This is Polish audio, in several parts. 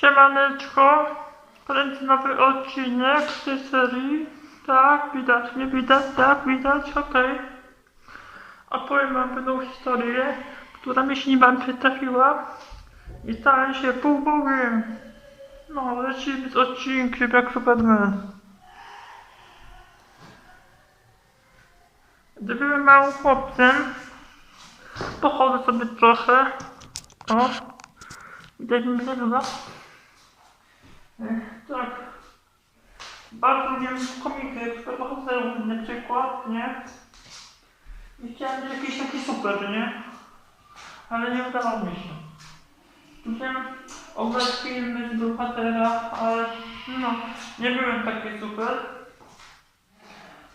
Siemaneczko, kręcę nowy odcinek z tej serii. Tak, widać mnie, widać, tak, widać, okej. Opowiem wam pewną historię, która mi się niebawem przytrafiła i stałem się półbogiem. No, lecimy z odcinkiem jak Superman. Gdy byłem małym chłopcem, pochodzę sobie trochę. O, widać mnie chyba. Tak. Bardzo lubię komiki, które pochodzą na przykład, nie? I chciałem być jakiś taki super, nie? Ale nie udało mi się. Musiałem oglądać filmy z bohatera, ale no, nie byłem taki super.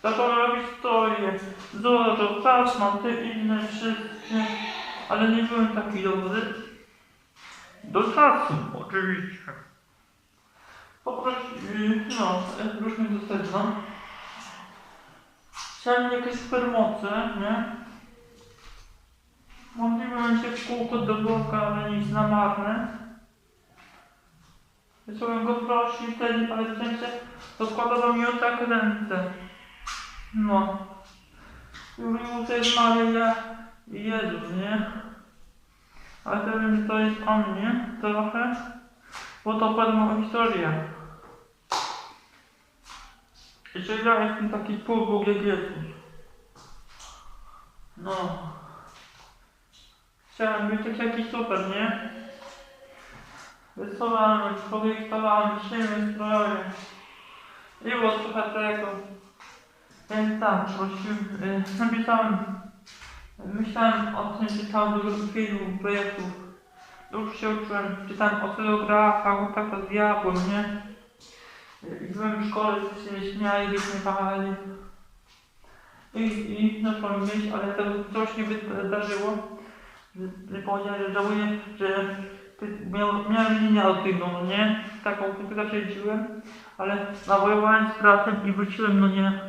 Zacząłem robić historię, Zorro, Tasman, te inne wszystkie, ale nie byłem taki dobry. Do czasu, oczywiście. Poprosił, no, wróćmy do tego. Chciałem jakieś supermoce, nie? Modliłem się w kółko do Boga, ale nic na marne. Zacząłem go prosić wtedy, ale w sensie rozkładał mi o tak ręce. No. Mówił, że jest Maryja i Jezus, nie? Ale powiem, że to jest o mnie trochę, bo to pewną historię. I ja jestem taki półbóg jak Jezus. No. Chciałem być jak jakiś super, nie? Rysowałem, projektowałem, siebie, stroje. I było trochę tego. Więc tak, prosiłem, y, napisałem, myślałem o tym, czytałem dużo filmów, projektów. Już się uczyłem, czytałem o telegrafach, o tak z diabłem, nie? Byłem w szkole, wszyscy się śmiali, byśmy pachali. I, I zacząłem mieć, ale to coś nie wydarzyło. Że powiedziałem, że żałuję, że miał, miałem linię autywną, no nie? Taką komputer jeździłem, ale nawojowałem z bratem i wróciłem, no nie?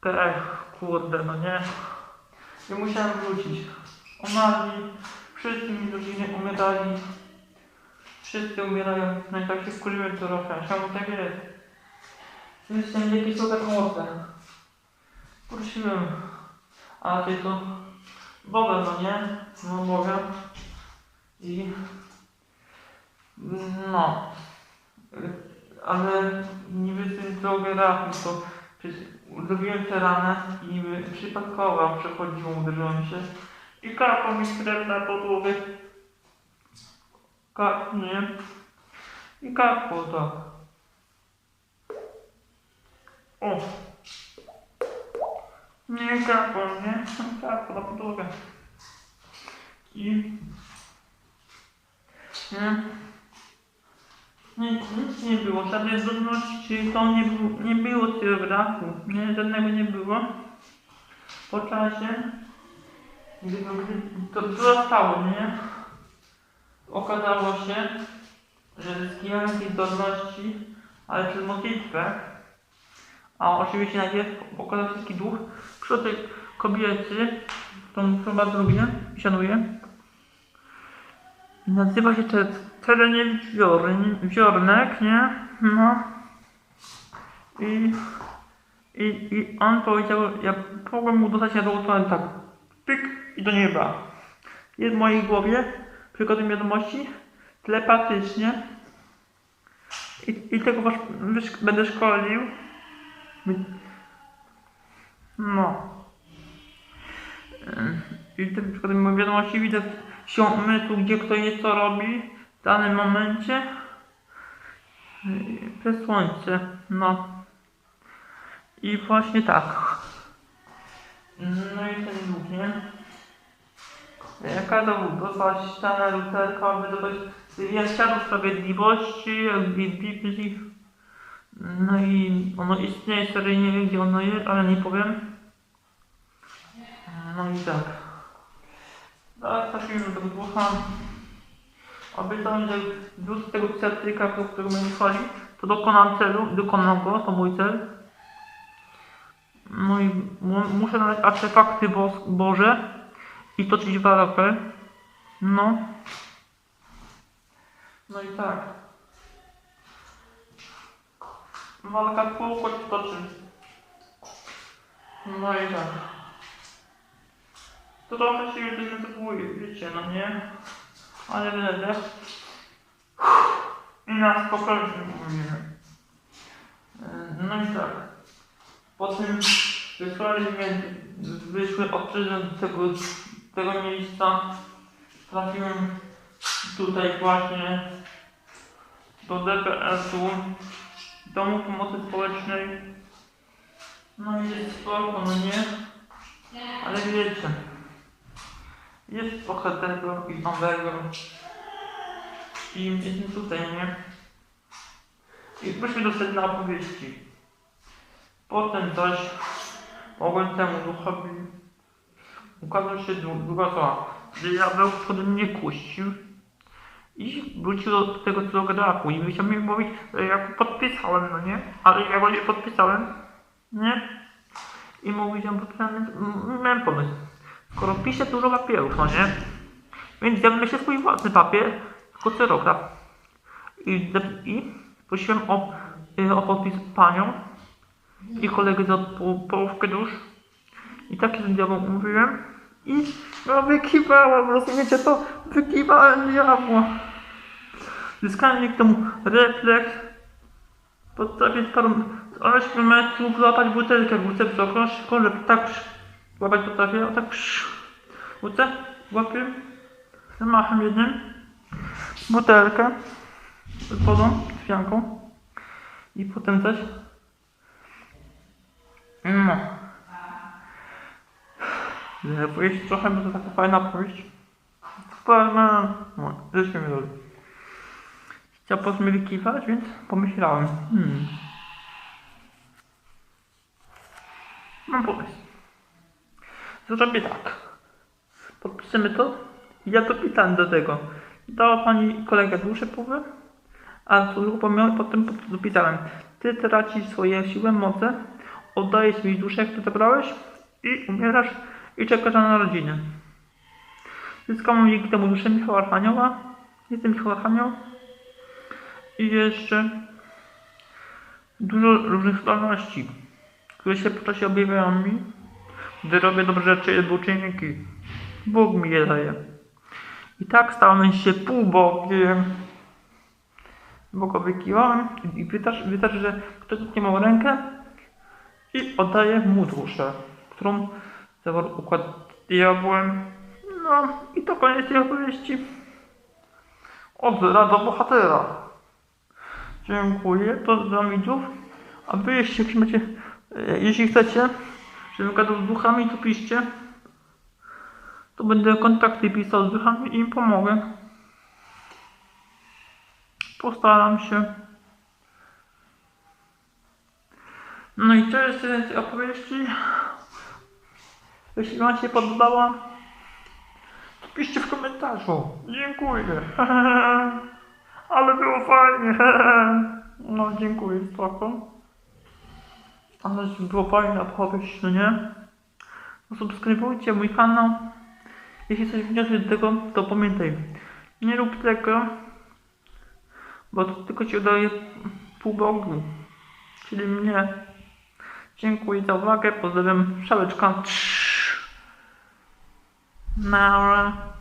PF, kurde, no nie? I musiałem wrócić. Umarli, wszyscy mi rodziny umierali. Wszyscy umierają, się wkurzyłem trochę, czemu tak jest? Myślałem, jakie są taką łopę. Prosiłem, a ty to Boga, no nie? No Boga. I no. Ale niby tym geografii to zrobiłem tę ranę i niby przypadkowo przechodziło, uderzyłem się. I kapał mi krew na podłogę. Kap, nie? I kapło tak. O! Nie kapło, nie? Kapło na podłogę. I... Nie? Nic, nic nie było, żadnej zdolności, to nie, było, nie było tego braku, nie, żadnego nie było. Po czasie, gdy, gdy to zostało, nie? Okazało się, że zyskiwałem jakieś zdolności, ale przez modlitwę. A oczywiście najpierw okazał się taki duch przy tej kobiety, którą chyba lubię i szanuję. Nazywa się te Tereniewicz Wiorn, Wiornek, nie? No. I, i, I on powiedział, ja mogłem mu dostać na dole tak, pyk i do nieba. Jest w mojej głowie, przykładem wiadomości, telepatycznie. I, i tego będę szkolił. No. I tym przykładem wiadomości widzę się umysłu, gdzie kto jest, co robi w danym momencie. Yy, Przez słońce, no. I właśnie tak. No i ten duch, nie? Ja kazał dostać ścianę luterka, aby zdobyć wywiadczarów sprawiedliwości, jak Biblii. No i ono istnieje, serio nie wiem gdzie ono jest, ale nie powiem. No i tak. Tak, trafiłem do tego ducha. Obiecałem, że wrócę tego certyfikatu, którego mnie wysłali, to dokonam celu, dokonam go, to mój cel. No i mu- muszę nadać artefakty bo Boże i toczyć walkę. No. No i tak. Walka kółko toczy. No i tak. Trochę się już denerwuje, wiecie, no nie? Ale wtedy i na spokojnie mówimy. E, No i tak. Potem wysłali mnie, wyszły tego, tego miejsca. Trafiłem tutaj właśnie do DPS-u, Domu Pomocy Społecznej. No jest spoko, no nie? Ale wiecie, jest trochę tego i nowego. I jestem tutaj, nie? I proszę dostać na opowieści. Potem zaś mogłem temu duchowi ukazał się dru- druga zła. Diabeł przede mnie kuścił i wrócił do tego co graku i musiał mi mówić, że ja go podpisałem, no nie? Ale ja go nie podpisałem, nie? I mówi, że miałem pomysł. Skoro piszę dużo papierów, no nie? Więc ja wymyślę swój własny papier, tylko cyrograf. I, i prosiłem o, y, o podpis panią i kolegę za po, połówkę dusz. I tak się z diabłem umówiłem. I no wykiwałem, rozumiecie to? Wykiwałem diabła. Zyskałem dzięki temu refleks. Z parą z 8 metrów złapać butelkę, wysoko, szybko, że tak psz, łapać potrafię, a tak psz, wrócę, łapię, zamachem jednym, butelkę wodą, z pianką i potem coś no. Powieść trochę, bo to taka fajna powieść. Superman. No, żeśmy mi dali. Chciał posmykiwać, więc pomyślałem. Hmm. Mam pomysł. Zrobię tak. Podpiszemy to ja dopisałem do tego. Dała pani kolega dłuższe połowę, a potem dopisałem. Ty tracisz swoje siłę, moce, oddajesz mi duszę, jak to zabrałeś i umierasz i czekasz na narodziny. Zyskałem dzięki temu duszę Michała Archanioła. Jestem Michał Archanioł. I jeszcze dużo różnych zdolności, które się po czasie objawiają mi, gdy robię dobre rzeczy albo uczynniki. Bóg mi je daje. I tak stałem się półbogiem. Bogowi kiwałem i wystarczy, wystarczy, że ktoś nie ma rękę i oddaje mu duszę, którą zawarł układ diabłem. No i to koniec tej opowieści. Od zera bohatera. Dziękuję, dla widzów. A wy jeśli macie, e, jeśli chcecie, żebym gadał z duchami, to piszcie. To będę kontakty pisał z duchami i im pomogę. Postaram się. No i to jest tyle z opowieści. Jeśli Wam się podobała, to piszcie w komentarzu. Dziękuję. Ale było fajnie. No dziękuję spoko. Ale było fajna opowieść, no nie? No, subskrybujcie mój kanał. Jeśli coś wniosłeś do tego, to pamiętaj. Nie rób tego, bo to tylko ci daje pół Bogu, czyli mnie. Dziękuję za uwagę, pozdrawiam, szałeczka. Nara.